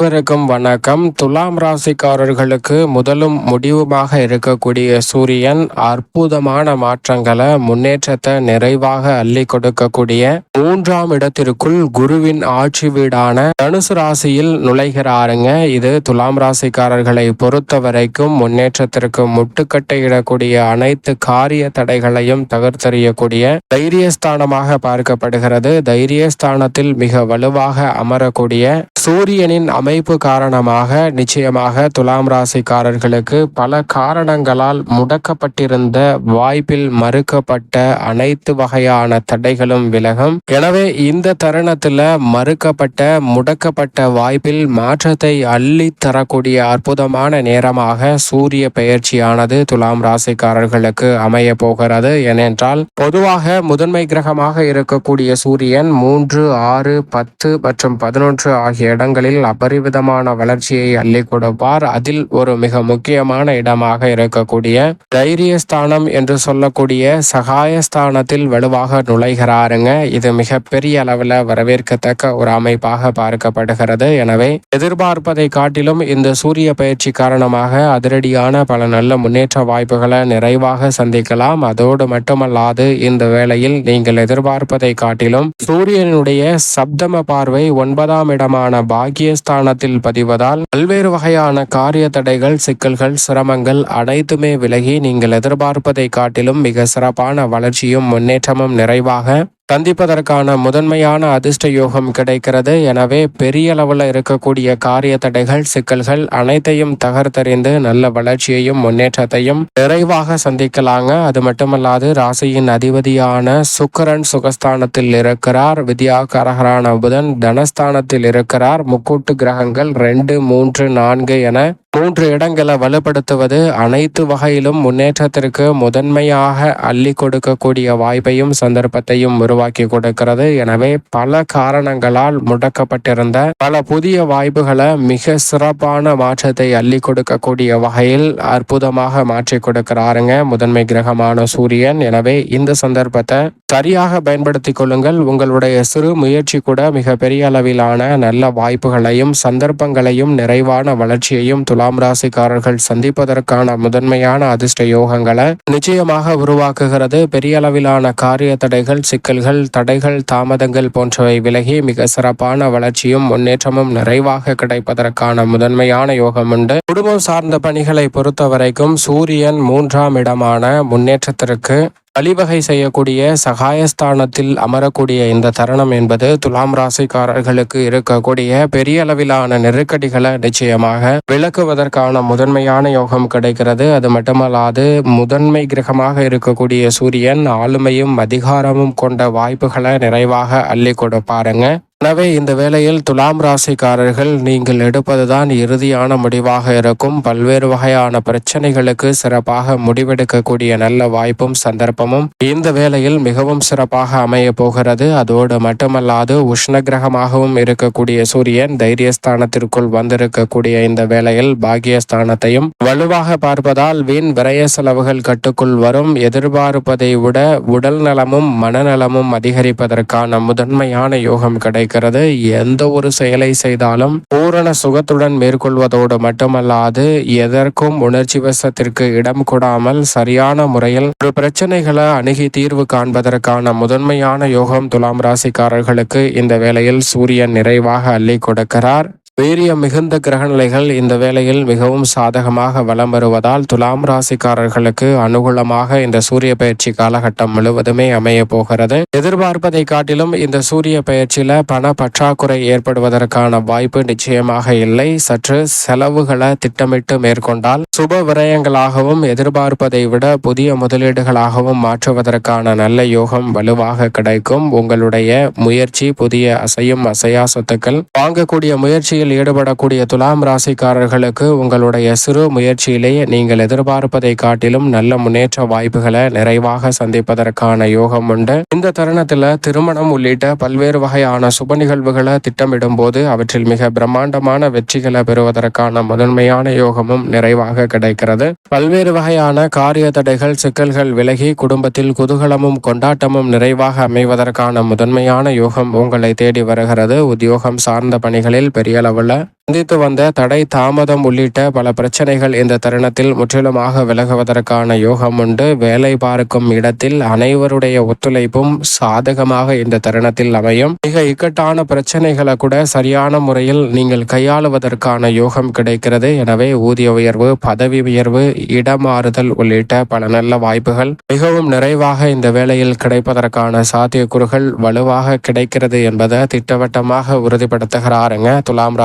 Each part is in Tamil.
அனைவருக்கும் வணக்கம். துலாம் ராசிக்காரர்களுக்கு முதலும் முடிவுமாக இருக்கக்கூடிய சூரியன் அற்புதமான மாற்றங்களை முன்னேற்றத்தை நிறைவாக அள்ளி கொடுக்கக்கூடிய மூன்றாம் இடத்திற்குள் குருவின் ஆட்சி வீடான தனுசு ராசியில் நுழைகிறாருங்க. இது துலாம் ராசிக்காரர்களை பொறுத்த வரைக்கும் முன்னேற்றத்திற்கு முட்டுக்கட்டையிடக்கூடிய அனைத்து காரிய தடைகளையும் தகர்த்தெறியக்கூடிய தைரியஸ்தானமாக பார்க்கப்படுகிறது. தைரியஸ்தானத்தில் மிக வலுவாக அமரக்கூடிய சூரியனின் அமைப்பு காரணமாக நிச்சயமாக துலாம் ராசிக்காரர்களுக்கு பல காரணங்களால் முடக்கப்பட்டிருந்த வாய்ப்பில் மறுக்கப்பட்ட அனைத்து வகையான தடைகளும் விலகும். எனவே இந்த தருணத்துல மறுக்கப்பட்ட முடக்கப்பட்ட வாய்ப்பில் மாற்றத்தை அள்ளி தரக்கூடிய அற்புதமான நேரமாக சூரிய பெயர்ச்சியானது துலாம் ராசிக்காரர்களுக்கு அமைய போகிறது. ஏனென்றால் பொதுவாக முதன்மை கிரகமாக இருக்கக்கூடிய சூரியன் மூன்று ஆறு பத்து மற்றும் பதினொன்று ஆகிய இடங்களில் அபரிவிதமான வளர்ச்சியை அள்ளி கொடுப்பார். அதில் ஒரு மிக முக்கியமான இடமாக இருக்கக்கூடிய தைரியஸ்தானம் என்று சொல்லக்கூடிய சகாயஸ்தானத்தில் வலுவாக நுழைகிறாருங்க. இது மிக பெரிய அளவில் வரவேற்கத்தக்க ஒரு அமைப்பாக பார்க்கப்படுகிறது. எனவே எதிர்பார்ப்பதை காட்டிலும் இந்த சூரிய பயிற்சி காரணமாக அதிரடியான பல நல்ல முன்னேற்ற வாய்ப்புகளை நிறைவாக சந்திக்கலாம். அதோடு மட்டுமல்லாது இந்த வேளையில் நீங்கள் எதிர்பார்ப்பதை காட்டிலும் சூரியனுடைய சப்தம பார்வை ஒன்பதாம் இடமான பாக்கியஸ்தானத்தில் பதிவதால் பல்வேறு வகையான காரிய தடைகள் சிக்கல்கள் சிரமங்கள் அனைத்துமே விலகி நீங்கள் எதிர்பார்ப்பதை காட்டிலும் மிக சிறப்பான வளர்ச்சியும் முன்னேற்றமும் நிறைவாக சந்திப்பதற்கான முதன்மையான அதிர்ஷ்ட யோகம் கிடைக்கிறது. எனவே பெரிய அளவில் இருக்கக்கூடிய காரிய தடைகள் சிக்கல்கள் அனைத்தையும் தகர்த்தறிந்து நல்ல வளர்ச்சியையும் முன்னேற்றத்தையும் நிறைவாக சந்திக்கலாங்க. அது மட்டுமல்லாது ராசியின் அதிபதியான சுக்கரன் சுகஸ்தானத்தில் இருக்கிறார். வித்யாகாரகரான புதன் தனஸ்தானத்தில் இருக்கிறார். முக்கூட்டு கிரகங்கள் ரெண்டு மூன்று நான்கு என மூன்று இடங்களை வலுப்படுத்துவது அனைத்து வகையிலும் முன்னேற்றத்திற்கு முதன்மையாக அள்ளி கொடுக்கக்கூடிய வாய்ப்பையும் சந்தர்ப்பத்தையும் உருவாக்கி கொடுக்கிறது. எனவே பல காரணங்களால் முடக்கப்பட்டிருந்த பல புதிய வாய்ப்புகளை மிக சிறப்பான மாற்றத்தை அள்ளி கொடுக்கக்கூடிய வகையில் அற்புதமாக மாற்றி கொடுக்கிறாருங்க முதன்மை கிரகமான சூரியன். எனவே இந்த சந்தர்ப்பத்தை சரியாக பயன்படுத்தி கொள்ளுங்கள். உங்களுடைய சிறு முயற்சி கூட மிக பெரிய அளவிலான நல்ல வாய்ப்புகளையும் சந்தர்ப்பங்களையும் நிறைவான வளர்ச்சியையும் துலாம் ராசிக்காரர்கள் சந்திப்பதற்கான முதன்மையான அதிர்ஷ்ட யோகங்களை நிச்சயமாக உருவாக்குகிறது. பெரிய அளவிலான காரிய தடைகள் சிக்கல்கள் தடைகள் தாமதங்கள் போன்றவை விலகி மிக சிறப்பான வளர்ச்சியும் முன்னேற்றமும் நிறைவாக கிடைப்பதற்கான முதன்மையான யோகம் உண்டு. குடும்பம் சார்ந்த பணிகளை பொறுத்த வரைக்கும் சூரியன் மூன்றாம் இடமான முன்னேற்றத்திற்கு வழிவகை செய்யக்கூடிய சகாயஸ்தானத்தில் அமரக்கூடிய இந்த தருணம் என்பது துலாம் ராசிக்காரர்களுக்கு இருக்கக்கூடிய பெரிய அளவிலான நெருக்கடிகளை நிச்சயமாக விளக்குவதற்கான முதன்மையான யோகம் கிடைக்கிறது. அது மட்டுமல்லாது முதன்மை கிரகமாக இருக்கக்கூடிய சூரியன் ஆளுமையும் அதிகாரமும் கொண்ட வாய்ப்புகளை நிறைவாக அள்ளி கொடுப்பாருங்க. எனவே இந்த வேளையில் துலாம் ராசிக்காரர்கள் நீங்கள் எடுப்பதுதான் இறுதியான முடிவாக இருக்கும். பல்வேறு வகையான பிரச்சனைகளுக்கு சிறப்பாக முடிவெடுக்கக்கூடிய நல்ல வாய்ப்பும் சந்தர்ப்பமும் இந்த வேளையில் மிகவும் சிறப்பாக அமைய போகிறது. அதோடு மட்டுமல்லாது உஷ்ண கிரகமாகவும் இருக்கக்கூடிய சூரியன் தைரியஸ்தானத்திற்குள் வந்திருக்கக்கூடிய இந்த வேளையில் பாகியஸ்தானத்தையும் வலுவாக பார்ப்பதால் வீண் விரய செலவுகள் கட்டுக்குள் வரும். எதிர்பார்ப்பதை விட உடல் நலமும் மனநலமும் அதிகரிப்பதற்கான முதன்மையான யோகம் கிடைக்கும். கிடைக்கிறது எந்த ஒரு செயலை செய்தாலும் பூரண சுகத்துடன் மேற்கொள்வதோடு மட்டுமல்லாது எதற்கும் உணர்ச்சி வசத்திற்கு இடம் கொடாமல் சரியான முறையில் ஒரு பிரச்சனைகளை அணுகி தீர்வு காண்பதற்கான முதன்மையான யோகம் துலாம் ராசிக்காரர்களுக்கு இந்த வேளையில் சூரியன் நிறைவாக அள்ளி கொடுக்கிறார். வீரிய மிகுந்த கிரகநிலைகள் இந்த வேளையில் மிகவும் சாதகமாக வலம் வருவதால் துலாம் ராசிக்காரர்களுக்கு அனுகூலமாக இந்த சூரிய பயிற்சி காலகட்டம் முழுவதுமே அமைய போகிறது. எதிர்பார்ப்பதை காட்டிலும் இந்த சூரிய பயிற்சியில பண பற்றாக்குறை ஏற்படுவதற்கான வாய்ப்பு நிச்சயமாக இல்லை. சற்று செலவுகளை திட்டமிட்டு மேற்கொண்டால் சுப விரயங்களாகவும் எதிர்பார்ப்பதை விட புதிய முதலீடுகளாகவும் மாற்றுவதற்கான நல்ல யோகம் வலுவாக கிடைக்கும். உங்களுடைய முயற்சி புதிய அசையும் அசையா சொத்துக்கள் வாங்கக்கூடிய முயற்சியில் தொழிலில் ஈடுபடக்கூடிய துலாம் ராசிக்காரர்களுக்கு உங்களுடைய சிறு முயற்சியிலேயே நீங்கள் எதிர்பார்ப்பதை காட்டிலும் நல்ல முன்னேற்ற வாய்ப்புகளை நிறைவாக சந்திப்பதற்கான யோகம் உண்டு. இந்த தருணத்தில் திருமணம் உள்ளிட்ட பல்வேறு வகையான சுப நிகழ்வுகளை திட்டமிடும் போது அவற்றில் மிக பிரம்மாண்டமான வெற்றிகளை பெறுவதற்கான முதன்மையான யோகமும் நிறைவாக கிடைக்கிறது. பல்வேறு வகையான காரிய தடைகள் சிக்கல்கள் விலகி குடும்பத்தில் குதூகலமும் கொண்டாட்டமும் நிறைவாக அமைவதற்கான முதன்மையான யோகம் உங்களை தேடி வருகிறது. உத்தியோகம் சார்ந்த பணிகளில் பெரிய அளவு அளவில் சந்தித்து வந்த தடை தாமதம் உள்ளிட்ட பல பிரச்சனைகள் இந்த தருணத்தில் முற்றிலுமாக விலகுவதற்கான யோகம் உண்டு. வேலை பார்க்கும் இடத்தில் அனைவருடைய ஒத்துழைப்பும் சாதகமாக இந்த தருணத்தில் அமையும். மிக இக்கட்டான பிரச்சனைகளை கூட சரியான முறையில் நீங்கள் கையாளுவதற்கான யோகம் கிடைக்கிறது. எனவே ஊதிய உயர்வு பதவி உயர்வு இடமாறுதல் உள்ளிட்ட பல நல்ல வாய்ப்புகள். மிகவும் நிறைவாக இந்த வேலையில் கிடைப்பதற்கான சாத்தியக்கூறுகள் வலுவாக கிடைக்கிறது என்பதை திட்டவட்டமாக உறுதிப்படுத்துகிறாருங்க. துலாம்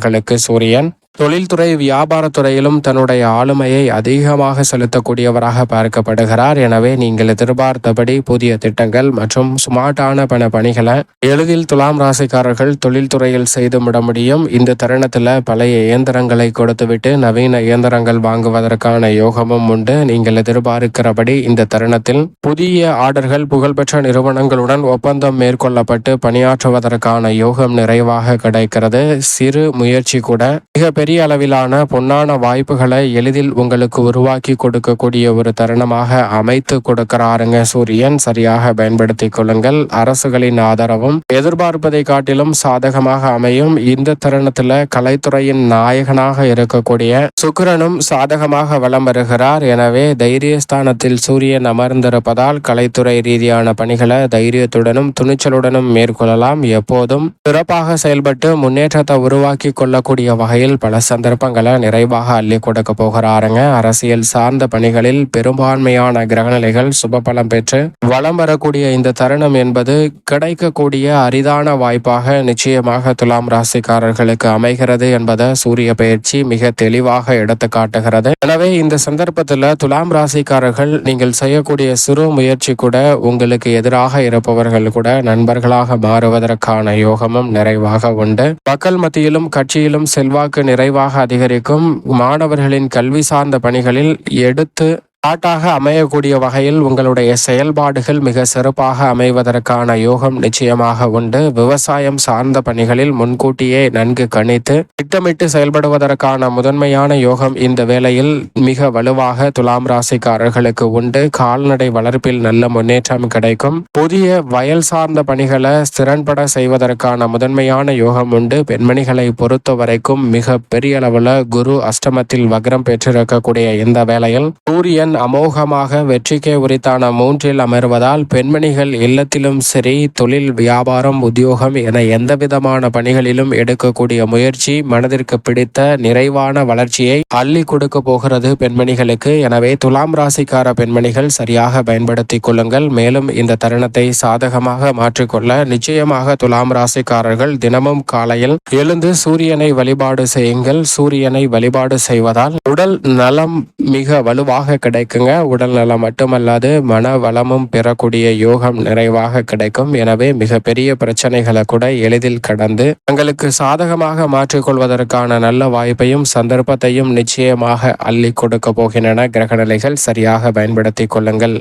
ராசிக்காரர்களுக்கு சூரியன் தொழில்துறை வியாபாரத்துறையிலும் தன்னுடைய ஆளுமையை அதிகமாக செலுத்தக்கூடியவராக பார்க்கப்படுகிறார். எனவே நீங்கள் எதிர்பார்த்தபடி புதிய திட்டங்கள் மற்றும் சுமார்ட்டான பண பணிகளை எளிதில் துலாம் ராசிக்காரர்கள் தொழில்துறையில் செய்து விட முடியும். இந்த தருணத்தில் பழைய இயந்திரங்களை கொடுத்துவிட்டு நவீன இயந்திரங்கள் வாங்குவதற்கான யோகமும் உண்டு. நீங்கள் எதிர்பார்க்கிறபடி இந்த தருணத்தில் புதிய ஆர்டர்கள் புகழ்பெற்ற நிறுவனங்களுடன் ஒப்பந்தம் மேற்கொள்ளப்பட்டு பணியாற்றுவதற்கான யோகம் நிறைவாக கிடைக்கிறது. சிறு முயற்சி கூட மிக பெரிய அளவிலான பொன்னான வாய்ப்புகளை எளிதில் உங்களுக்கு உருவாக்கி கொடுக்கக்கூடிய ஒரு தருணமாக அமைத்து கொடுக்கிறாருங்க சூரியன். சரியாக பயன்படுத்திக் கொள்ளுங்கள். அரசுகளின் ஆதரவும் எதிர்பார்ப்பதை காட்டிலும் சாதகமாக அமையும். இந்த தருணத்துல கலைத்துறையின் நாயகனாக இருக்கக்கூடிய சுக்கிரனும் சாதகமாக வலம் வருகிறார். எனவே தைரியஸ்தானத்தில் சூரியன் அமர்ந்திருப்பதால் கலைத்துறை ரீதியான பணிகளை தைரியத்துடனும் துணிச்சலுடனும் மேற்கொள்ளலாம். எப்போதும் சிறப்பாக செயல்பட்டு முன்னேற்றத்தை உருவாக்கி கொள்ளக்கூடிய வகையில் பல சந்தர்ப்பங்களை நிறைவாக அள்ளி கொடுக்க போகிறாருங்க. அரசியல் சார்ந்த பணிகளில் பெரும்பான்மையான கிரகநிலைகள் சுப பலம் பெற்று வளம் வரக்கூடிய இந்த தருணம் என்பது கிடைக்கக்கூடிய அரிதான வாய்ப்பாக நிச்சயமாக துலாம் ராசிக்காரர்களுக்கு அமைகிறது என்பதை சூரிய பயிற்சி மிக தெளிவாக எடுத்து காட்டுகிறது. எனவே இந்த சந்தர்ப்பத்தில் துலாம் ராசிக்காரர்கள் நீங்கள் செய்யக்கூடிய சிறு முயற்சி கூட உங்களுக்கு எதிராக இருப்பவர்கள் கூட நண்பர்களாக மாறுவதற்கான யோகமும் நிறைவாக உண்டு. மக்கள் மத்தியிலும் கட்சியிலும் செல்வாக்கு விரைவாக அதிகரிக்கும். மாணவர்களின் கல்வி சார்ந்த பணிகளில் எடுத்து பாட்டாக அமையக்கூடிய வகையில் உங்களுடைய செயல்பாடுகள் மிக சிறப்பாக அமைவதற்கான யோகம் நிச்சயமாக உண்டு. விவசாயம் சார்ந்த பணிகளில் முன்கூட்டியே நன்கு கணித்து திட்டமிட்டு செயல்படுவதற்கான முதன்மையான யோகம் இந்த வேளையில் மிக வலுவாக துலாம் ராசிக்காரர்களுக்கு உண்டு. கால்நடை வளர்ப்பில் நல்ல முன்னேற்றம் கிடைக்கும். புதிய வயல் சார்ந்த பணிகளை திறன்பட செய்வதற்கான முதன்மையான யோகம் உண்டு. பெண்மணிகளை பொறுத்த வரைக்கும் மிக பெரிய அளவுல குரு அஷ்டமத்தில் வக்ரம் பெற்றிருக்கக்கூடிய இந்த வேளையில் சூரியன் சந்திரன் அமோகமாக வெற்றிக்கே உரித்தான மூன்றில் அமர்வதால் பெண்மணிகள் இல்லத்திலும் சரி தொழில் வியாபாரம் உத்தியோகம் என எந்தவிதமான பணிகளிலும் எடுக்கக்கூடிய முயற்சி மனதிற்கு பிடித்த நிறைவான வளர்ச்சியை அள்ளி கொடுக்க போகிறது பெண்மணிகளுக்கு. எனவே துலாம் ராசிக்கார பெண்மணிகள் சரியாக பயன்படுத்திக் கொள்ளுங்கள். மேலும் இந்த தருணத்தை சாதகமாக மாற்றிக்கொள்ள நிச்சயமாக துலாம் ராசிக்காரர்கள் தினமும் காலையில் எழுந்து சூரியனை வழிபாடு செய்யுங்கள். சூரியனை வழிபாடு செய்வதால் உடல் நலம் மிக வலுவாக கிடை கிடைக்குங்க. உடல் நலம் மட்டுமல்லாது மன வளமும் பெறக்கூடிய யோகம் நிறைவாக கிடைக்கும். எனவே மிகப்பெரிய பிரச்சனைகளை கூட எளிதில் கடந்து தங்களுக்கு சாதகமாக மாற்றிக்கொள்வதற்கான நல்ல வாய்ப்பையும் சந்தர்ப்பத்தையும் நிச்சயமாக அள்ளி கொடுக்க போகின்றன. கிரகநிலைகள் சரியாக பயன்படுத்திக் கொள்ளுங்கள்.